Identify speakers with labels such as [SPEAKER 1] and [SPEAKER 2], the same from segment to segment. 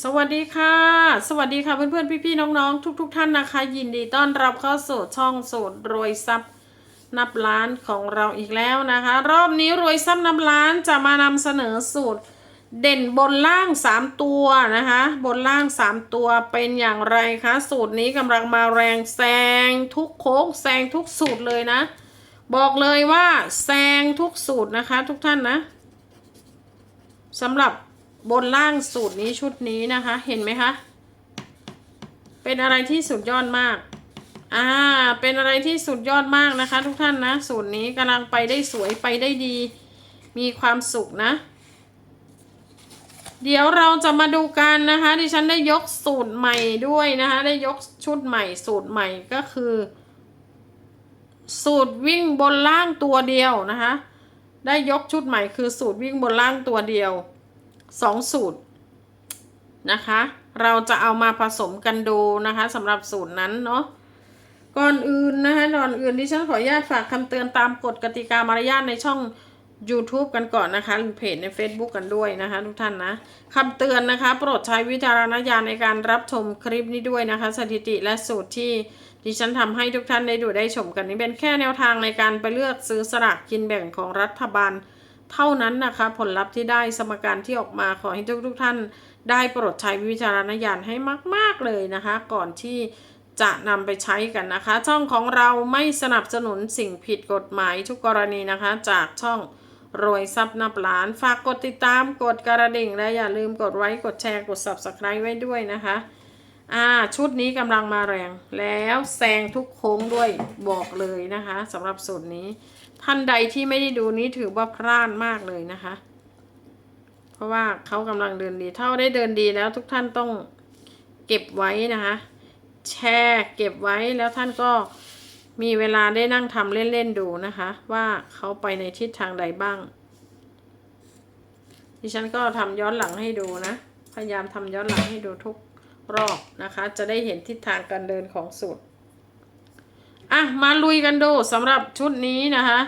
[SPEAKER 1] สวัสดีค่ะ สวัสดีค่ะเพื่อนๆ พี่ๆ น้องๆ ทุก ๆ ท่านนะคะ ยินดีต้อนรับเข้าสู่ช่องสูตรรวยทรัพย์นับล้านของเราอีกแล้วนะคะ รอบนี้รวยทรัพย์นับล้านจะมานำเสนอสูตรเด่นบนล่าง 3 ตัวนะคะ บนล่าง 3 ตัวเป็นอย่างไรคะสูตรนี้กำลังมาแรงแซงทุกโค้งแซงทุกสูตรเลยนะ บอกเลยว่าแซงทุกสูตรนะคะ ทุกท่านนะสำหรับ บนล่างสูตรนี้ชุดนี้นะคะ เห็นไหมคะ เป็นอะไรที่สุดยอดมาก อ่า เป็นอะไรที่สุดยอดมากนะคะ ทุกท่านนะ สูตรนี้กำลังไปได้สวยไปได้ดี มีความสุขนะ เดี๋ยวเราจะมาดูกันนะคะ ดิฉันได้ยกสูตรใหม่ด้วยนะคะ ได้ยกชุดใหม่สูตรใหม่ก็คือ สูตรวิ่งบนล่างตัวเดียวนะคะ ได้ยกชุดใหม่คือสูตรวิ่งบนล่างตัวเดียว สองสูตรนะคะ เราจะเอามาผสมกันดูนะคะสำหรับสูตรนั้นเนาะก่อนอื่นนะคะก่อนอื่นดิฉันขออนุญาตฝากคำเตือนตามกฎกติกามารยาทในช่อง YouTube กันก่อนนะคะหรือเพจใน Facebook กันด้วยนะคะ ทุกท่านนะคำเตือนนะคะ โปรดใช้วิจารณญาณในการรับชมคลิปนี้ด้วยนะคะ สถิติและสูตรที่ดิฉันทำให้ทุกท่านได้ดูได้ชมกันนี้เป็นแค่แนวทางในการไปเลือกซื้อสลากกินแบ่งของรัฐบาล เท่านั้นนะคะผลลัพธ์ที่ได้สมการที่ออกมาขอให้ทุกทุกท่าน ได้โปรดใช้วิจารณญาณให้มาก ๆ เลยนะคะ ก่อนที่จะนำไปใช้กันนะคะ ช่องของเราไม่สนับสนุนสิ่งผิดกฎหมายทุกกรณีนะคะ จากช่องรวยทรัพย์นับล้าน ฝากกดติดตามกดกระดิ่ง และอย่าลืมกดไว้กดแชร์กด subscribe ไว้ด้วยนะคะอ่าชุดนี้กำลังมาแรง แล้วแซงทุกโค้งด้วยบอกเลยนะคะสำหรับสูตรนี้ ท่านใดที่ไม่ได้ดูนี้ถือว่าพลาดมากเลยนะคะ เพราะว่าเขากำลังเดินดี เท่าได้เดินดีแล้วทุกท่านต้องเก็บไว้นะคะ แชร์เก็บไว้แล้วท่านก็มีเวลาได้นั่งทำเล่นๆดูนะคะ ว่าเขาไปในทิศทางใดบ้าง ดิฉันก็ทำย้อนหลังให้ดูนะ พยายามทำย้อนหลังให้ดูทุกรอบนะคะ จะได้เห็นทิศทางการเดินของสูตรอะ มาลุยกันดูสำหรับชุดนี้นะคะ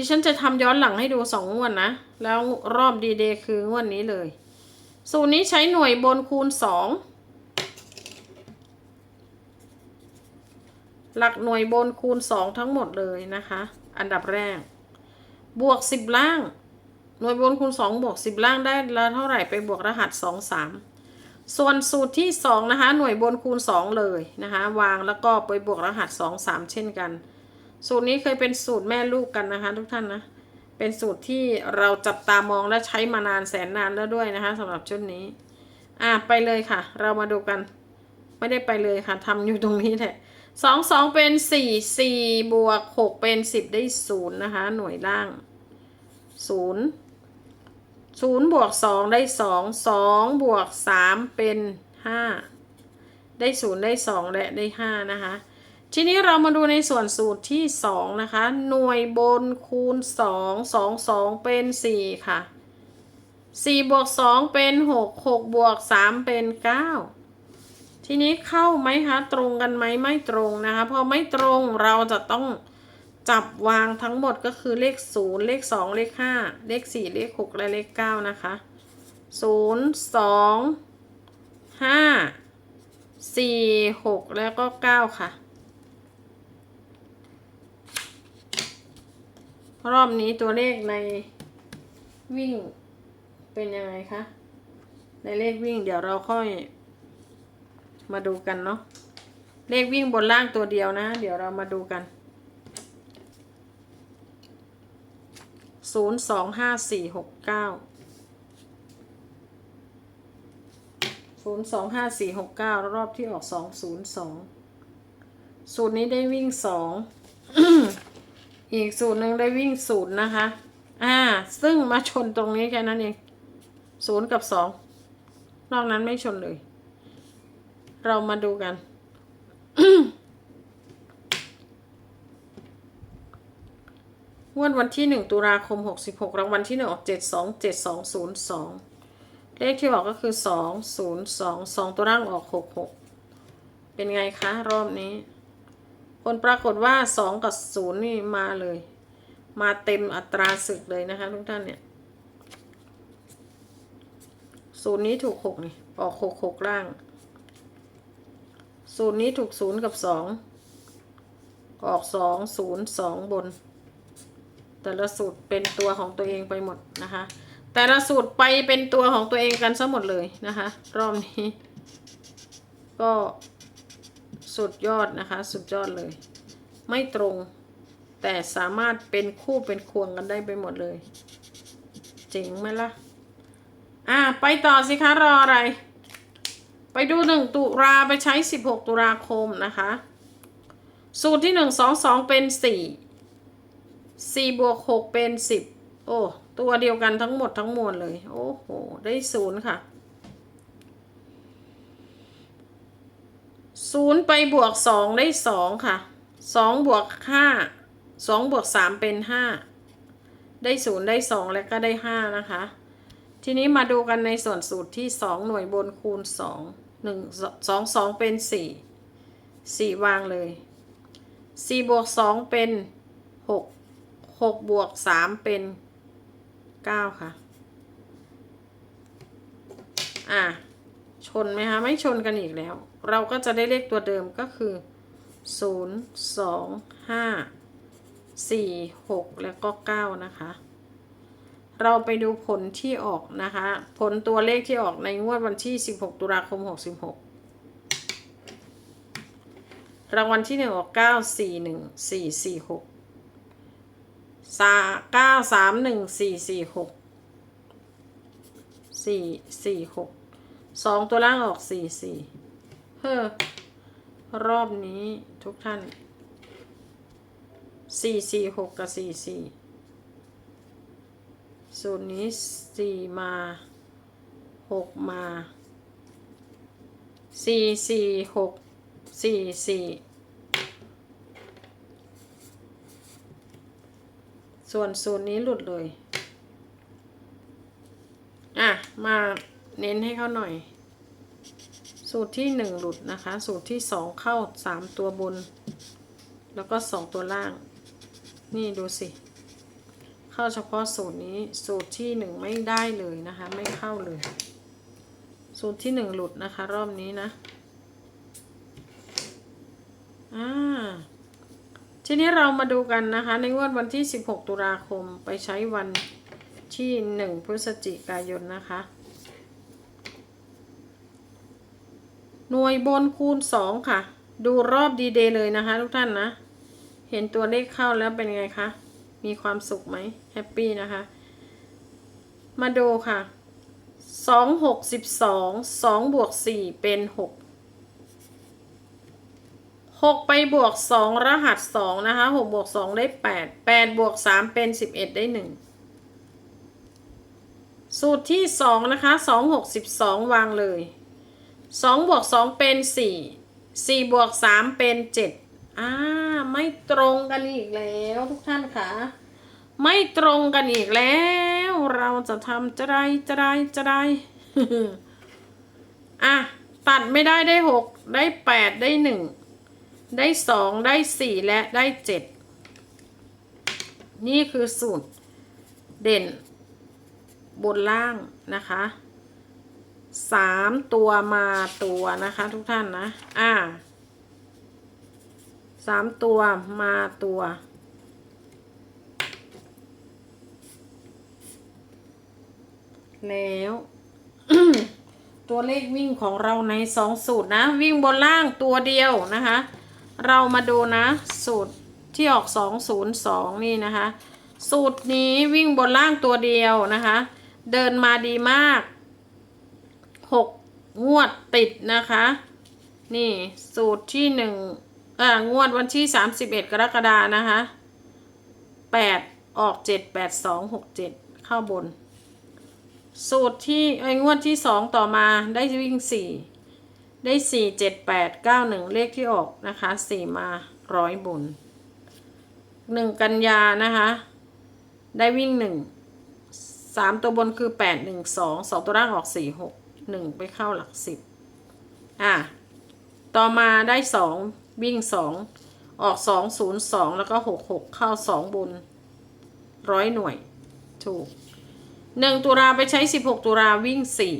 [SPEAKER 1] ดิฉันจะทำย้อนหลังให้ดูสองงวดนะ แล้วรอบดีเดย์คืองวดนี้เลย สูตรนี้ใช้หน่วยบนคูณสองหลักหน่วยบนคูณสองทั้งหมดเลยนะคะ อันดับแรก บวกสิบล่าง หน่วยบนคูณสองบวกสิบล่างได้แล้วเท่าไหร่ไปบวกรหัสสองสามส่วนสูตรที่สองนะคะ หน่วยบนคูณสองเลยนะคะ วางแล้วก็ไปบวกรหัสสองสามเช่นกัน สูตรนี้เคยเป็นสูตรแม่ลูกกันนะคะ ทุกท่านนะ เป็นสูตรที่เราจับตามองและใช้มานานแสนนานแล้วด้วยนะคะสำหรับชุดนี้ อะไปเลยค่ะ เรามาดูกัน ไม่ได้ไปเลยค่ะทำอยู่ตรงนี้แหละสองสองเป็นสี่สี่บวกหกเป็นสิบได้ศูนย์นะคะ หน่วยล่างศูนย์ศูนย์บวกสองได้สองสองบวกสามเป็นห้าได้ศูนย์ได้สองและได้ห้านะคะ ทีนี้เรามาดูในส่วนสูตรที่สองนะคะ หน่วยบนคูณสองสองสองเป็นสี่ค่ะสี่บวกสองเป็นหกหกบวกสามเป็นเก้าทีนี้เข้าไหมคะ ตรงกันไหมไม่ตรงนะคะ พอไม่ตรงเราจะต้องจับวางทั้งหมดก็คือเลขศูนย์เลขสองเลขห้าเลขสี่เลขหกและเลขเก้านะคะศูนย์สองห้าสี่หกแล้วก็เก้าค่ะ รอบนี้ตัวเลขในวิ่งเป็นยังไงคะ ในเลขวิ่งเดี๋ยวเราค่อย มาดูกันเนาะ เลขวิ่งบนล่างตัวเดียวนะ เดี๋ยวเรามาดูกัน ศูนย์สองห้าสี่หกเก้า ศูนย์สองห้าสี่หกเก้ารอบที่ออกสองศูนย์สอง สูตรนี้ได้วิ่งสอง อีกสูตรหนึ่งได้วิ่งศูนย์นะคะ อ่า ซึ่งมาชนตรงนี้แค่นั้นเองศูนย์กับสองนอกนั้นไม่ชนเลย เรามาดูกัน งวดวันที่หนึ่งตุลาคมหกสิบหกรางวัลที่หนึ่งออกเจ็ดสองเจ็ดสองศูนย์สองเลขที่ออกก็คือสองศูนย์สองสองตัวร่างออกหกหกเป็นไงคะ รอบนี้ ผลปรากฏว่าสองกับศูนย์นี่มาเลย มาเต็มอัตราศึกเลยนะคะทุกท่านเนี่ยศูนย์นี้ถูกหกนี่ออกหกหกล่างศูนย์นี้ถูกศูนย์กับสองออกสองศูนย์สองบน แต่ละสูตรเป็นตัวของตัวเองไปหมดนะคะ แต่ละสูตรไปเป็นตัวของตัวเองกันซะหมดเลยนะคะ รอบนี้ ก็ สุดยอดนะคะ สุดยอดเลย ไม่ตรง แต่สามารถเป็นคู่เป็นควงกันได้ไปหมดเลย เจ๋งไหมล่ะ อะไปต่อสิคะ รออะไร ไปดูหนึ่งตุลาไปใช้สิบหกตุลาคมนะคะ สูตรที่หนึ่งสองสองเป็นสี่สี่บวกหกเป็นสิบโอ้ ตัวเดียวกันทั้งหมดทั้งมวลเลย โอ้โห ได้ศูนย์ค่ะ ศูนย์ไปบวกสองได้สองค่ะสองบวกห้าสองบวกสามเป็นห้าได้ศูนย์ได้สองแล้วก็ได้ห้านะคะ ทีนี้มาดูกันในส่วนสูตรที่สองหน่วยบนคูณสองหนึ่งสองสองเป็นสี่สี่วางเลยสี่บวกสองเป็นหกหกบวกสามเป็นเก้าค่ะ อะ ชนไหมคะไม่ชนกันอีกแล้ว เราก็จะได้เลขตัวเดิมก็คือศูนย์สองห้าสี่หกแล้วก็เก้านะคะ เราไปดูผลที่ออกนะคะ ผลตัวเลขที่ออกในงวดวันที่ 16 ตุลาคม 66 รางวัลที่หนึ่งออก 9 4 1 4 4 6 9 3 1 4 4 6 4 4 6 2ตัวล่างออก4 4เฮ้อรอบนี้ทุกท่าน4 4 6กับ4 4สูตรนี้สี่มาหกมาสี่สี่หกสี่สี่ส่วนสูตรนี้หลุดเลย อะ มา เน้นให้เขาหน่อย สูตรที่หนึ่งหลุดนะคะ สูตรที่สองเข้าสามตัวบน แล้วก็สองตัวล่าง นี่ดูสิ เข้าเฉพาะสูตรนี้ สูตรที่หนึ่งไม่ได้เลยนะคะ ไม่เข้าเลย สูตรที่หนึ่งหลุดนะคะ รอบนี้นะ อ่าทีนี้เรามาดูกันนะคะ ในงวดวันที่ 16 ตุลาคมไปใช้วันที่ 1 พฤศจิกายนนะคะ หน่วยบนคูณ 2 ค่ะ ดูรอบดีเดย์เลยนะคะ ทุกท่านนะ เห็นตัวเลขเข้าแล้วเป็นไงคะ มีความสุขไหมแฮปปี้นะคะ มาดูค่ะสองหกสิบสองสองบวกสี่เป็นหกหกไปบวกสองรหัสสองนะคะหกบวกสองได้แปดแปดบวกสามเป็นสิบเอ็ดได้หนึ่งสูตรที่สองนะคะสองหกสิบสองวางเลย สองบวกสองเป็นสี่สี่บวกสามเป็นเจ็ดอ่าไม่ตรงกันอีกแล้วทุกท่านค่ะไม่ตรงกันอีกแล้ว เราจะทำจะไรจะไรจะไรอะตัดไม่ได้ได้หกได้แปดได้หนึ่งได้สองได้สี่และได้เจ็ดนี่คือสูตรเด่นบนล่างนะคะ สามตัวมาตัวนะคะ ทุกท่านนะ อ่าสามตัวมาตัว แล้ว ตัวเลขวิ่งของเราในสองสูตรนะ วิ่งบนล่างตัวเดียวนะคะ เรามาดูนะ สูตรที่ออกสองศูนย์สองนี่นะคะ สูตรนี้วิ่งบนล่างตัวเดียวนะคะ เดินมาดีมาก หกงวดติดนะคะ นี่สูตรที่หนึ่งอ่างวดวันที่ 31 กรกฎานะคะ 8 ออก 7 8 2 6 7 เข้าบน สูตรที่ไอ้งวดที่ 2 ต่อมาได้วิ่ง 4 ได้ 4 7 8 9 1 เลขที่ออกนะคะ 4 มาร้อยบน 1 กันยานะคะ ได้วิ่ง 1 3 ตัวบนคือ 8 1 2 2 ตัวล่างออก 4 6 1ไปเข้าหลัก10อะต่อมาได้สองวิ่งสองออกสองศูนย์สองแล้วก็หกหกเข้าสองบนร้อยหน่วย ถูกหนึ่งตุลาไปใช้สิบหกตุลาวิ่งสี่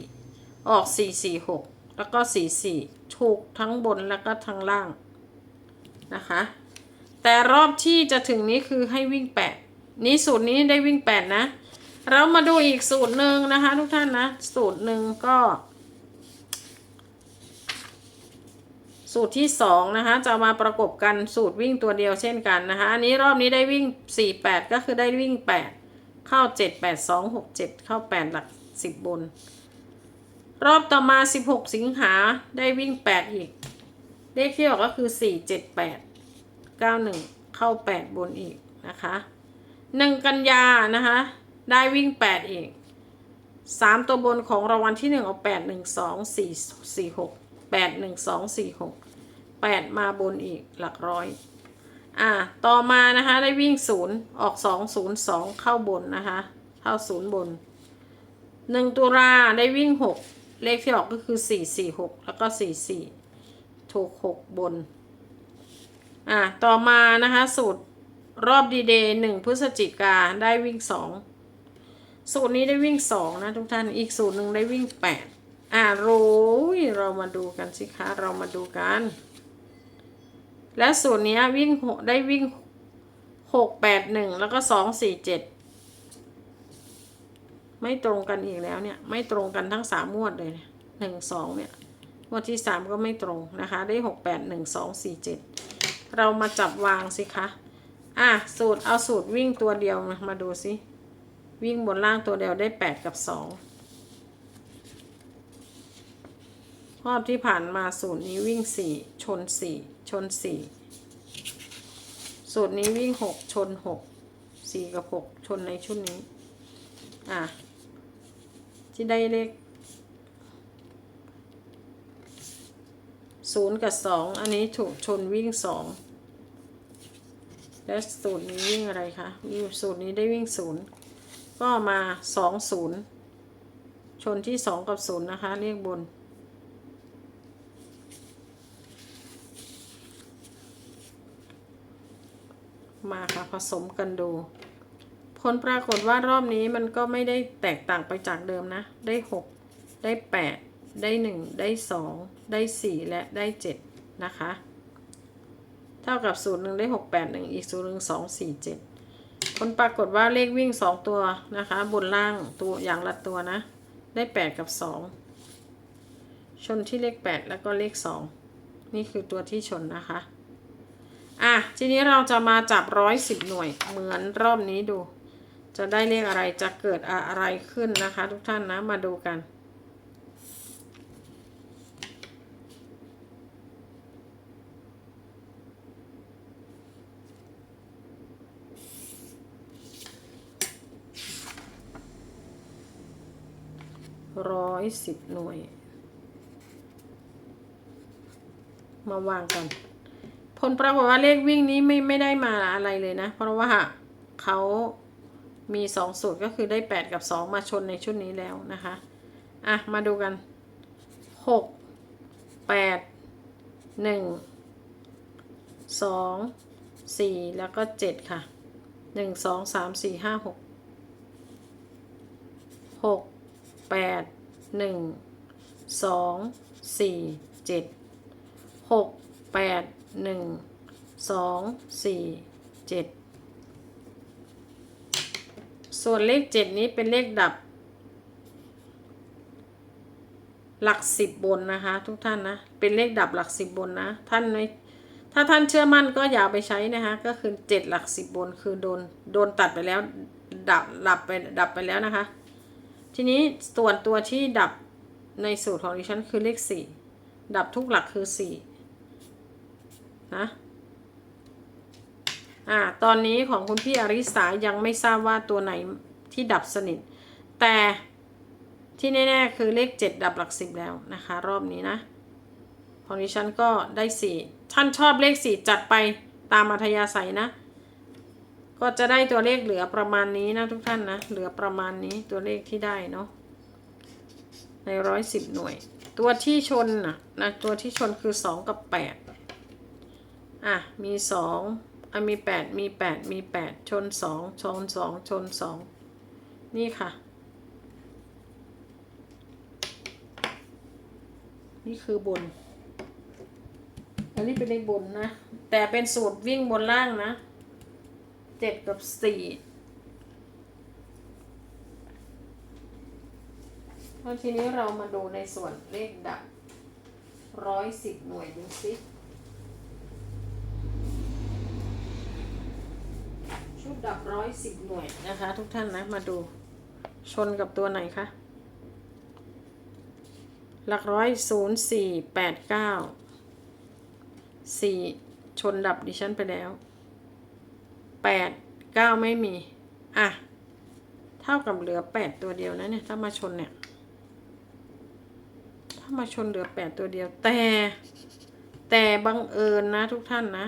[SPEAKER 1] ออกสี่สี่หกแล้วก็สี่สี่ถูกทั้งบนแล้วก็ทั้งล่างนะคะ แต่รอบที่จะถึงนี้คือให้วิ่งแปดนี้สูตรนี้ได้วิ่งแปดนะ เรามาดูอีกสูตรหนึ่งนะคะ ทุกท่านนะ สูตรหนึ่งก็ สูตรที่สองนะคะ จะมาประกบกันสูตรวิ่งตัวเดียวเช่นกันนะคะ อันนี้รอบนี้ได้วิ่งสี่แปดก็คือได้วิ่งแปดเข้าเจ็ดแปดสองหกเจ็ดเข้าแปดหลักสิบบน รอบต่อมาสิบหกสิงหาได้วิ่งแปดอีกเลขที่ออกก็คือสี่เจ็ดแปดเก้าหนึ่งเข้าแปดบนอีกนะคะหนึ่งกันยานะคะ ได้วิ่งแปดอีกสามตัวบนของรางวัลที่หนึ่งเอาแปดหนึ่งสองสี่สี่หกแปดหนึ่งสองสี่หกแปดมาบนอีกหลักร้อย อ่า ต่อมานะคะ ได้วิ่งศูนย์ออกสองศูนย์สองเข้าบนนะคะ เข้าศูนย์บนหนึ่งตุลาได้วิ่งหกเลขที่ออกก็คือสี่สี่หกแล้วก็สี่สี่ถูกหกบน อ่า ต่อมานะคะ สูตรรอบดีเดย์หนึ่งพฤศจิกาได้วิ่งสอง สูตรนี้ได้วิ่งสองนะทุกท่าน อีกสูตรหนึ่งได้วิ่งแปดอ่าโรยเรามาดูกันสิคะ เรามาดูกัน และสูตรนี้วิ่งหกได้วิ่งหกแปดหนึ่งแล้วก็สองสี่เจ็ดไม่ตรงกันอีกแล้วเนี่ย ไม่ตรงกันทั้งสามงวดเลยหนึ่งสองเนี่ยงวดที่สามก็ไม่ตรงนะคะ ได้หกแปดหนึ่งสองสี่เจ็ดเรามาจับวางสิคะ อะสูตรเอาสูตรวิ่งตัวเดียวมามาดูสิ วิ่งบนล่างตัวเดียวได้แปดกับสองรอบที่ผ่านมาสูตรนี้วิ่งสี่ชนสี่ชนสี่สูตรนี้วิ่งหกชนหกสี่กับหกชนในชุดนี้ อะ ที่ได้เลขศูนย์กับสองอันนี้ถูกชนวิ่งสองและสูตรนี้วิ่งอะไรคะ สูตรนี้ได้วิ่งศูนย์ ก็มาสองศูนย์ชนที่สองกับศูนย์นะคะเรียกบน มาค่ะผสมกันดู ผลปรากฏว่ารอบนี้มันก็ไม่ได้แตกต่างไปจากเดิมนะ ได้หกได้แปดได้หนึ่งได้สองได้สี่และได้เจ็ดนะคะ เท่ากับสูตรหนึ่งได้หกแปดหนึ่งอีกสูตรหนึ่งสองสี่เจ็ด ผลปรากฏว่าเลขวิ่งสองตัวนะคะ บนล่างตัวอย่างละตัวนะ ได้แปดกับสองชนที่เลขแปดแล้วก็เลขสองนี่คือตัวที่ชนนะคะ อะ ทีนี้เราจะมาจับร้อยสิบหน่วยเหมือนรอบนี้ดู จะได้เลขอะไรจะเกิดอะไรขึ้นนะคะ ทุกท่านนะมาดูกัน ร้อยสิบหน่วย มาวางกัน ผลปรากฏว่าเลขวิ่งนี้ไม่ไม่ได้มาอะไรเลยนะ เพราะว่าเขามีสองสูตรก็คือได้แปดกับสองมาชนในชุดนี้แล้วนะคะ อะ มาดูกันหกแปดหนึ่งสองสี่แล้วก็เจ็ดค่ะหนึ่งสองสามสี่ห้าหกหก แปดหนึ่งสองสี่เจ็ดหกแปดหนึ่งสองสี่เจ็ดส่วนเลขเจ็ดนี้เป็นเลขดับ หลักสิบบนนะคะ ทุกท่านนะ เป็นเลขดับหลักสิบบนนะ ท่านไม่ถ้าท่านเชื่อมั่นก็อย่าไปใช้นะคะ ก็คือเจ็ดหลักสิบบนคือโดนโดนตัดไปแล้วดับดับไปดับไปแล้วนะคะ ทีนี้ส่วนตัวที่ดับในสูตรของดิฉันคือเลขสี่ดับทุกหลักคือสี่นะอ่าตอนนี้ของคุณพี่อริสายังไม่ทราบว่าตัวไหนที่ดับสนิท แต่ที่แน่ๆคือเลขเจ็ดดับหลักสิบแล้วนะคะ รอบนี้นะ ของดิฉันก็ได้สี่ท่านชอบเลขสี่จัดไปตามอัธยาศัยนะ ก็จะได้ตัวเลขเหลือประมาณนี้นะทุกท่านนะ เหลือประมาณนี้ตัวเลขที่ได้เนาะในร้อยสิบหน่วย ตัวที่ชนนะนะตัวที่ชนคือสองกับแปดอะมีสองอะมีแปดมีแปดมีแปดชนสองชนสองชนสองนี่ค่ะ นี่คือบนอันนี้เป็นเลขบนนะ แต่เป็นสูตรวิ่งบนล่างนะ เจ็ดกับสี่แล้วทีนี้เรามาดูในส่วนเลขดับร้อยสิบหน่วยดูสิชุดดับร้อยสิบหน่วยนะคะ ทุกท่านนะมาดูชนกับตัวไหนคะ หลักร้อยศูนย์สี่แปดเก้าสี่ชนดับดิฉันไปแล้ว แปดเก้าไม่มี อะ เท่ากับเหลือแปดตัวเดียวนะเนี่ย ถ้ามาชนเนี่ย ถ้ามาชนเหลือแปดตัวเดียว แต่ แต่บังเอิญนะทุกท่านนะ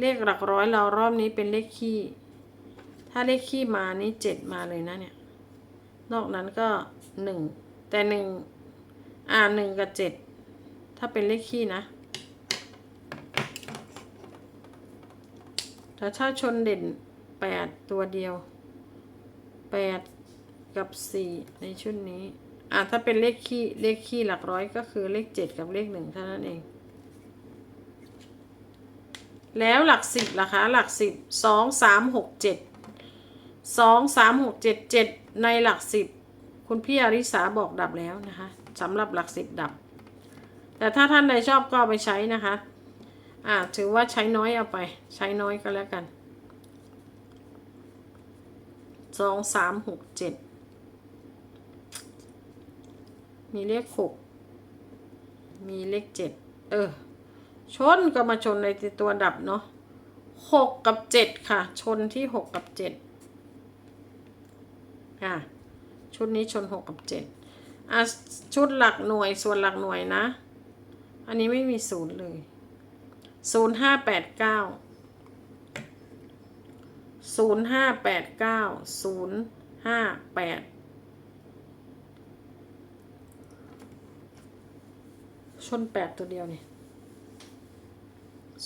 [SPEAKER 1] เลขหลักร้อยเรารอบนี้เป็นเลขคี่ถ้าเลขคี่มานี่เจ็ดมาเลยนะเนี่ย นอกนั้นก็หนึ่ง แต่หนึ่งอ่าหนึ่งกับเจ็ด ถ้าเป็นเลขคี่นะ ถ้าชนเด่นแปดตัวเดียวแปดกับสี่ในชุดนี้ อ่าถ้าเป็นเลขคี่เลขคี่หลักร้อยก็คือเลขเจ็ดกับเลขหนึ่งเท่านั้นเอง แล้วหลักสิบล่ะคะ หลักสิบสองสามหกเจ็ดสองสามหกเจ็ดเจ็ดในหลักสิบคุณพี่อริสาบอกดับแล้วนะคะสำหรับหลักสิบดับ แต่ถ้าท่านใดชอบก็ไปใช้นะคะ อ่าถือว่าใช้น้อยเอาไป ใช้น้อยก็แล้วกันสองสามหกเจ็ดมีเลขหกมีเลขเจ็ดเออ ชนก็มาชนในตัวดับเนาะหกกับเจ็ดค่ะ ชนที่หกกับเจ็ดอะชุดนี้ชนหกกับเจ็ดอะชุดหลักหน่วยส่วนหลักหน่วยนะ อันนี้ไม่มีศูนย์เลย ศูนย์ห้าแปดเก้าศูนย์ห้าแปดเก้าศูนย์ห้าแปดชนแปดตัวเดียวเนี่ย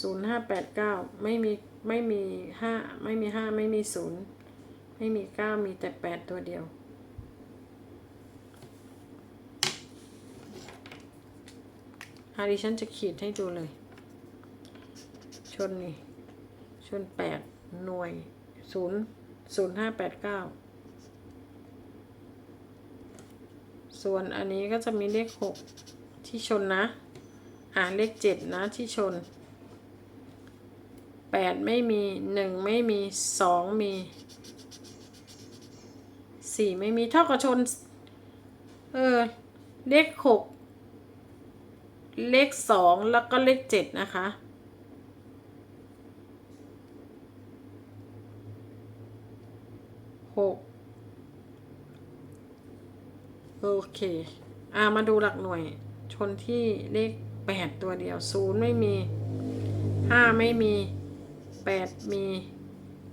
[SPEAKER 1] ศูนย์ห้าแปดเก้าไม่มีไม่มีห้าไม่มีห้าไม่มีศูนย์ไม่มีเก้ามีแต่แปดตัวเดียวอาดิฉันจะขีดให้ดูเลย นนี่ ชนแปดหน่วยศูนย์ศูนย์ห้าแปดเก้าส่วนอันนี้ก็จะมีเลขหกที่ชนนะ อ่าเลขเจ็ดนะที่ชนแปดไม่มีหนึ่งไม่มีสองมีสี่ไม่มีเท่ากับชน เออ เลขหกเลขสองแล้วก็เลขเจ็ดนะคะ กโอเคอ่ามาดูหลักหน่วยชนที่เลขแปดตัวเดียวศูนย์ไม่มีห้าไม่มีแปดมี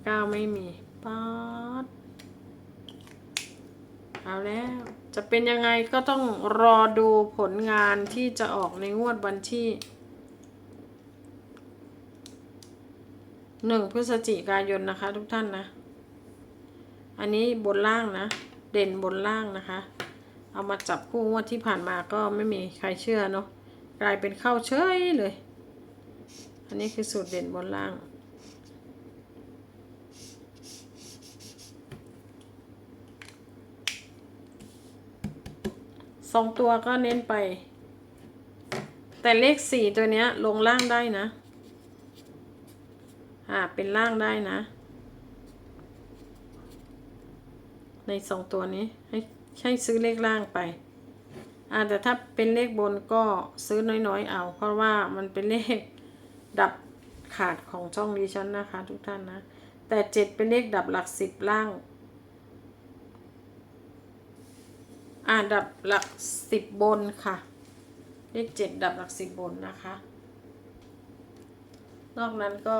[SPEAKER 1] เก้าไม่มีป๊าดเอาแล้ว จะเป็นยังไงก็ต้องรอดูผลงานที่จะออกในงวดวันที่หนึ่งพฤศจิกายนนะคะทุกท่านนะ อันนี้บนล่างนะ เด่นบนล่างนะคะ เอามาจับคู่งวดที่ผ่านมาก็ไม่มีใครเชื่อเนาะกลายเป็นเข้าเฉยเลย อันนี้คือสูตรเด่นบนล่าง สองตัวก็เน้นไป แต่เลขสี่ตัวเนี้ยลงล่างได้นะ อ่า เป็นล่างได้นะ ในสองตัวนี้ ให้ให้ซื้อเลขล่างไปอ่าแต่ถ้าเป็นเลขบนก็ซื้อน้อยๆ เอา เพราะว่ามันเป็นเลขดับขาดของช่องดิฉันนะคะ ทุกท่านนะ แต่เจ็ดเป็นเลขดับหลักสิบล่าง อ่าดับหลักสิบบนค่ะ เลขเจ็ดดับหลักสิบบนนะคะ นอกนั้นก็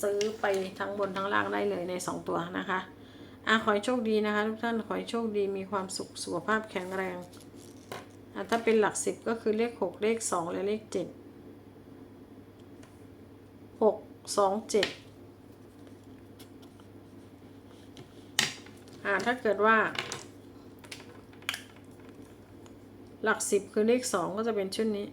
[SPEAKER 1] ซื้อไปทั้งบนทั้งล่างได้เลยในสองตัวนะคะ อะขอให้โชคดีนะคะทุกท่านขอให้โชคดีมีความสุขสุขภาพแข็งแรงอะถ้าเป็นหลักสิบก็คือเลขหกเลขสองและเลขเจ็ดหกสองเจ็ดอ่าถ้าเกิดว่า หลักสิบคือเลขสองก็จะเป็นชุดนี้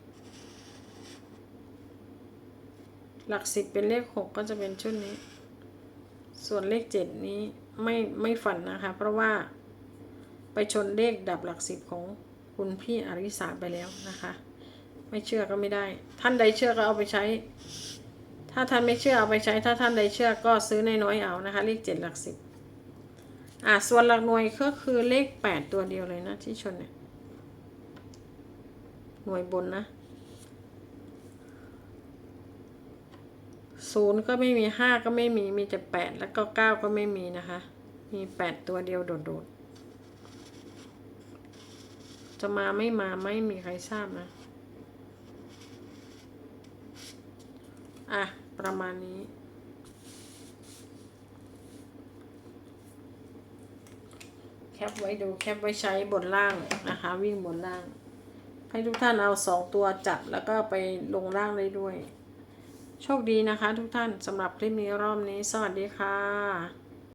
[SPEAKER 1] หลักสิบเป็นเลขหกก็จะเป็นชุดนี้ ส่วนเลขเจ็ดนี้ ไม่ไม่ฝันนะคะ เพราะว่าไปชนเลขดับหลักสิบของคุณพี่อริสาไปแล้วนะคะ ไม่เชื่อก็ไม่ได้ ท่านใดเชื่อก็เอาไปใช้ ถ้าท่านไม่เชื่อเอาไปใช้ ถ้าท่านใดเชื่อก็ซื้อในน้อยเอานะคะ เลขเจ็ดหลักสิบอะส่วนหลักหน่วยก็คือเลขแปดตัวเดียวเลยนะที่ชนเนี่ยหน่วยบนนะ ศูนย์ก็ไม่มีห้าก็ไม่มีมีแต่แปดแล้วก็เก้าก็ไม่มีนะคะ มีแปดตัวเดียวโดดๆ จะมาไม่มาไม่มีใครทราบนะ อะ ประมาณนี้ แคปไว้ดูแคปไว้ใช้บนล่างนะคะ วิ่งบนล่าง ให้ทุกท่านเอาสองตัวจับแล้วก็ไปลงล่างได้ด้วย โชคดีนะคะทุกท่านสำหรับคลิปนี้รอบนี้ สวัสดีค่ะ